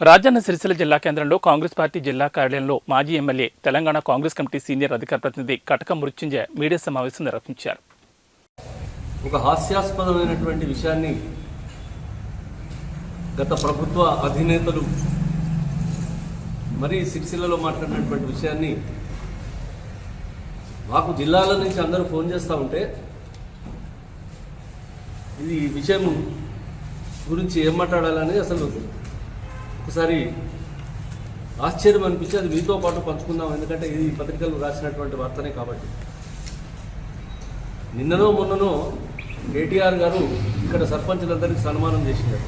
రాజన్న సిరిసిల్ల జిల్లా కేంద్రంలో కాంగ్రెస్ పార్టీ జిల్లా కార్యాలయంలో మాజీ MLA Telangana Congress committee senior అధికార ప్రతినిధి కటక మృత్యుంజయ మీడియా సమావేశం నిర్వహించారు. ఒక హాస్యాస్పదమైనటువంటి విషయాన్ని గత ప్రభుత్వ అధినేతలు మరి సిరిసిల్లలో మాట్లాడినటువంటి విషయాన్ని మాకు జిల్లాల నుంచి అందరూ ఫోన్ చేస్తూ ఉంటే ఇది ఈ విషయం గురించి ఏం మాట్లాడాలనేది అసలు ఒకసారి ఆశ్చర్యం అనిపించి అది మీతో పాటు పంచుకుందాం. ఎందుకంటే ఇది పత్రికలు రాసినటువంటి వార్తనే కాబట్టి. నిన్ననో మొన్ననో కేటీఆర్ గారు ఇక్కడ సర్పంచులందరికీ సన్మానం చేసినారు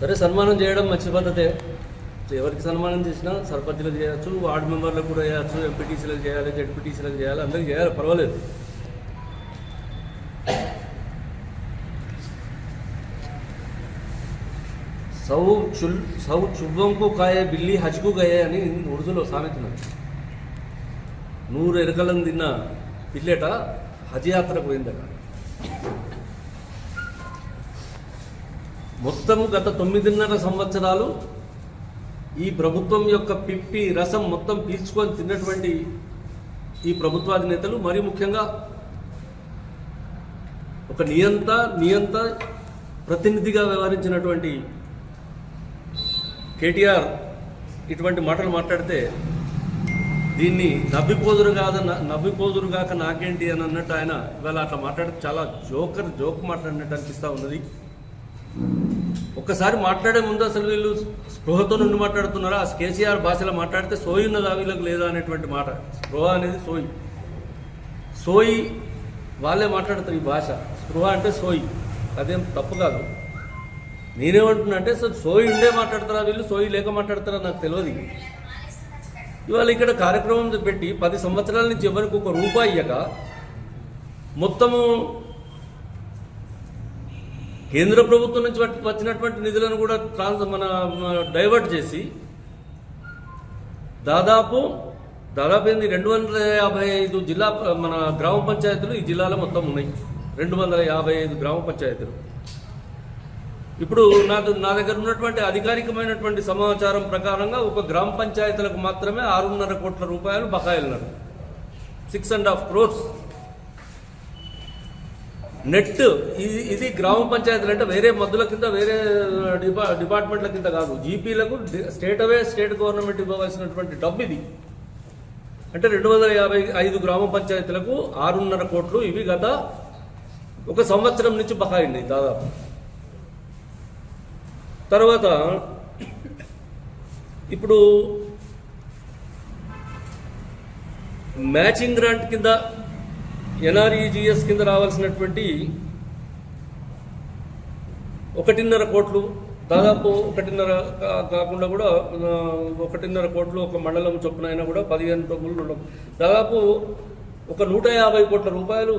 సరే సన్మానం చేయడం మంచి పద్ధతే. ఎవరికి సన్మానం చేసినా సర్పంచులకు చేయొచ్చు వార్డు మెంబర్లకు కూడా చేయొచ్చు ఎంపీటీసీలకు చేయాలి జడ్పీటీసీలకు చేయాలి అందరికి చేయాలి పర్వాలేదు. సౌ చుల్ సౌ చువ్వంకు కాయే బిల్లి హజ్కు గయే అని ఉర్దూలో సామెత నూరు ఎరకలను తిన్న పిల్లేట హజ్ యాత్రకు పోయిందట. మొత్తము గత తొమ్మిదిన్నర సంవత్సరాలు ఈ ప్రభుత్వం యొక్క పిప్పి రసం మొత్తం పీల్చుకొని తిన్నటువంటి ఈ ప్రభుత్వాధినేతలు మరీ ముఖ్యంగా ఒక నియంత నియంత ప్రతినిధిగా వ్యవహరించినటువంటి కేటీఆర్ ఇటువంటి మాటలు మాట్లాడితే దీన్ని నవ్విపోదురు కాదన్న నవ్విపోదురు కాక నాకేంటి అని అన్నట్టు ఆయన ఇవాళ అట్లా మాట్లాడితే చాలా జోకర్ జోక్ మాట్లాడినట్టు అనిపిస్తూ ఉన్నది. ఒక్కసారి మాట్లాడే ముందు అసలు వీళ్ళు స్పృహతో నుండి మాట్లాడుతున్నారా? ఆ కేసీఆర్ భాషలో మాట్లాడితే సోయి ఉన్నదా వీళ్ళకి లేదా అనేటువంటి మాట. స్పృహ అనేది సోయి. సోయి వాళ్ళే మాట్లాడతారు ఈ భాష. స్పృహ అంటే సోయి. అదేం తప్పు కాదు. నేనేమంటున్నా అంటే అసలు సోయి ఉండే మాట్లాడతారా వీళ్ళు? సోయి లేక మాట్లాడతారా నాకు తెలియదు ఇవాళ ఇక్కడ కార్యక్రమం పెట్టి పది సంవత్సరాల నుంచి ఎవరికి ఒక రూపాయి ఇయ్యక మొత్తము కేంద్ర ప్రభుత్వం నుంచి వచ్చినటువంటి నిధులను కూడా ట్రాన్స్ మన మన డైవర్ట్ చేసి దాదాపు దాదాపు ఏంది రెండు వందల యాభై ఐదు జిల్లా మన గ్రామ పంచాయతీలు ఈ జిల్లాలో మొత్తం ఉన్నాయి. రెండు వందల యాభై ఐదు గ్రామ పంచాయతీలు. ఇప్పుడు నాకు నా దగ్గర ఉన్నటువంటి అధికారికమైనటువంటి సమాచారం ప్రకారంగా ఒక గ్రామ పంచాయతీలకు మాత్రమే ఆరున్నర కోట్ల రూపాయలు బకాయిలున్నారు. Six and half crores. Net ఇది ఇది గ్రామ పంచాయతీలు అంటే వేరే మద్దుల కింద వేరే డిపా డిపార్ట్మెంట్ల కింద కాదు. జీపీలకు స్టేట్ అవే స్టేట్ గవర్నమెంట్ ఇవ్వవలసినటువంటి డబ్బు ఇది. అంటే రెండు వందల యాభై ఐదు గ్రామ పంచాయతీలకు ఆరున్నర కోట్లు ఇవి గత ఒక సంవత్సరం నుంచి బకాయింది దాదాపు. తర్వాత ఇప్పుడు మ్యాచింగ్ గ్రాంట్ కింద ఎన్ఆర్ఈజిఎస్ కింద రావాల్సినటువంటి ఒకటిన్నర కోట్లు దాదాపు ఒకటిన్నర కాకుండా కూడా ఒకటిన్నర కోట్లు ఒక మండలం చొప్పున అయినా కూడా పదిహేను డబ్బులు ఉండవు దాదాపు ఒక నూట యాభై కోట్ల రూపాయలు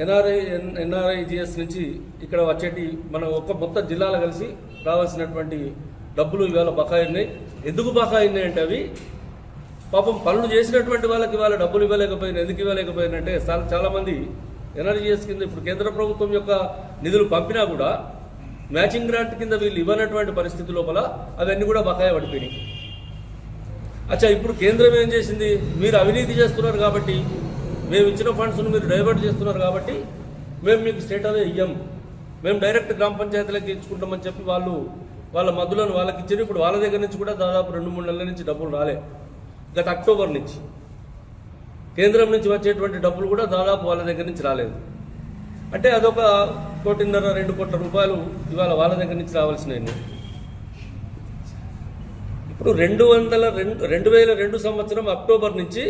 ఎన్ఆర్ఐ ఎన్ఆర్ఐజిఎస్ నుంచి ఇక్కడ వచ్చేటి మన ఒక్క మొత్తం జిల్లాలో కలిసి రావాల్సినటువంటి డబ్బులు ఇవాళ బకాయి ఉన్నాయి ఎందుకు బకాయి ఉన్నాయి అంటే అవి పాపం పనులు చేసినటువంటి వాళ్ళకి వాళ్ళ డబ్బులు ఇవ్వలేకపోయినా ఎందుకు ఇవ్వలేకపోయినంటే చాలా చాలామంది ఎన్ఆర్జీఎస్ కింద ఇప్పుడు కేంద్ర ప్రభుత్వం యొక్క నిధులు పంపినా కూడా మ్యాచింగ్ గ్రాంట్ కింద వీళ్ళు ఇవ్వనటువంటి పరిస్థితి లోపల అవన్నీ కూడా బకాయి పడిపోయినాయి. అచ్చా ఇప్పుడు కేంద్రం ఏం చేసింది? మీరు అవినీతి చేస్తున్నారు కాబట్టి మేము ఇచ్చిన ఫండ్స్ను మీరు డైవర్ట్ చేస్తున్నారు కాబట్టి మేము మీకు స్టేట్ అదే ఇయ్యం. మేము డైరెక్ట్ గ్రామ పంచాయతీలకు ఇచ్చుకుంటామని చెప్పి వాళ్ళు వాళ్ళ మధులను వాళ్ళకి ఇచ్చారు. ఇప్పుడు వాళ్ళ దగ్గర నుంచి కూడా దాదాపు రెండు మూడు నెలల నుంచి డబ్బులు రాలే. గత అక్టోబర్ నుంచి. కేంద్రం నుంచి వచ్చేటువంటి డబ్బులు కూడా దాదాపు వాళ్ళ దగ్గర నుంచి రాలేదు. అంటే అదొక కోటిన్నర రెండు కోట్ల రూపాయలు ఇవాళ వాళ్ళ దగ్గర నుంచి రావాల్సినవి. ఇప్పుడు రెండు వందల రెండు రెండు వేల రెండు సంవత్సరం అక్టోబర్ నుంచి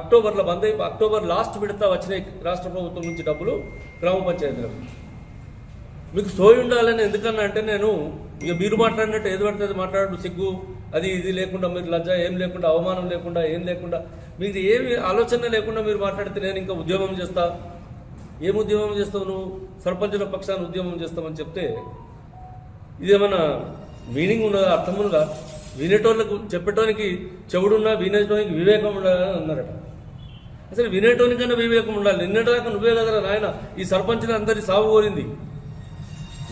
అక్టోబర్లో బంద్ అక్టోబర్ లాస్ట్ విడతా వచ్చినాయి రాష్ట్ర ప్రభుత్వం నుంచి డబ్బులు గ్రామ పంచాయతీలకు. మీకు సోయి ఉండాలని ఎందుకన్నా అంటే నేను ఇక మీరు మాట్లాడినట్టు ఏది పడితే అది మాట్లాడు సిగ్గు. అది ఇది లేకుండా మీరు లజ్జ ఏం లేకుండా అవమానం లేకుండా ఏం లేకుండా మీకు ఏమి ఆలోచన లేకుండా మీరు మాట్లాడితే నేను ఇంకా ఉద్యమం చేస్తా. ఏం ఉద్యమం చేస్తావు నువ్వు? సర్పంచుల పక్షాన్ని ఉద్యమం చేస్తామని చెప్తే ఇదేమన్నా మీనింగ్ ఉన్నదా అర్థం ఉన్నదా? వినేటోళ్ళకు చెప్పేటోనికి చెవుడున్నా వినేటోనికి వివేకం ఉండాలని అన్నారట. అసలు వినేటోనికన్నా వివేకం ఉండాలి. నిన్నటిదాకా నువ్వే కదరా నాయన ఈ సర్పంచులు అందరి సాగు కోరింది.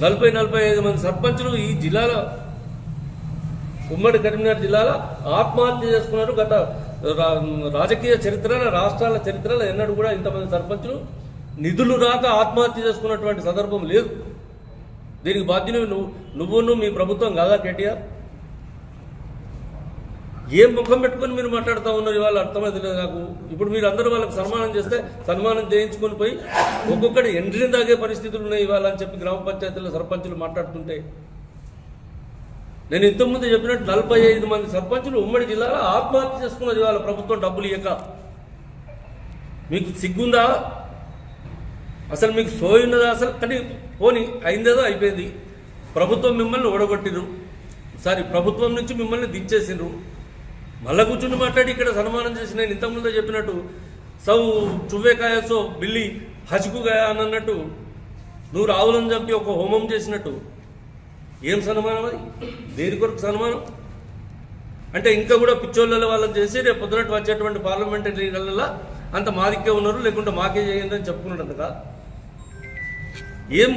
నలభై నలభై ఐదు మంది సర్పంచులు ఈ జిల్లాలో ఉమ్మడి కరీంనగర్ జిల్లాలో ఆత్మహత్య చేసుకున్నారు గత రా- రాజకీయ చరిత్రల రాష్ట్రాల చరిత్రలో ఎన్నడూ కూడా ఇంతమంది సర్పంచులు నిధులు రాక ఆత్మహత్య చేసుకున్నటువంటి సందర్భం లేదు. దీనికి బాధ్యులు నువ్వు నువ్వును మీ ప్రభుత్వం కాదా కేటీఆర్? ఏం ముఖం పెట్టుకొని మీరు మాట్లాడుతూ ఉన్నారు ఇవాళ అర్థమైతే లేదు నాకు. ఇప్పుడు మీరు అందరూ వాళ్ళకి సన్మానం చేస్తే సన్మానం చేయించుకొని పోయి ఒక్కొక్కటి ఎండ్రిని తాగే పరిస్థితులు ఉన్నాయి ఇవాళ అని చెప్పి గ్రామ పంచాయతీలో సర్పంచులు మాట్లాడుతుంటే. నేను ఇంతకుముందు చెప్పినట్టు నలభై ఐదు మంది సర్పంచులు ఉమ్మడి జిల్లాలో ఆత్మహత్య చేసుకున్నది ఇవాళ ప్రభుత్వం డబ్బులు ఇవ్వక మీకు సిగ్గుందా? అసలు మీకు సోయున్నదా? అసలు కానీ పోని అయిందేదో అయిపోయింది. ప్రభుత్వం మిమ్మల్ని ఓడగొట్టిరు సారీ ప్రభుత్వం నుంచి మిమ్మల్ని దించేసిండ్రు. మళ్ళా కూర్చుని మాట్లాడి ఇక్కడ సన్మానం చేసి నేను ఇంతకుముందే చెప్పినట్టు సౌ చువ్వేకాయ సో బిల్లి హసుకుగాయ అని అన్నట్టు నువ్వు రావులను చంపి ఒక హోమం చేసినట్టు. ఏం సన్మానం అది? దేని కొరకు సన్మానం? అంటే ఇంకా కూడా పిచ్చోళ్ళ వాళ్ళని చేసి రేపు పొద్దునట్టు వచ్చేటువంటి పార్లమెంటరీలలో అంత మాదిక్కే ఉన్నారు లేకుంటే మాకే చేయండి అని చెప్పుకున్నాడు అంతగా ఏం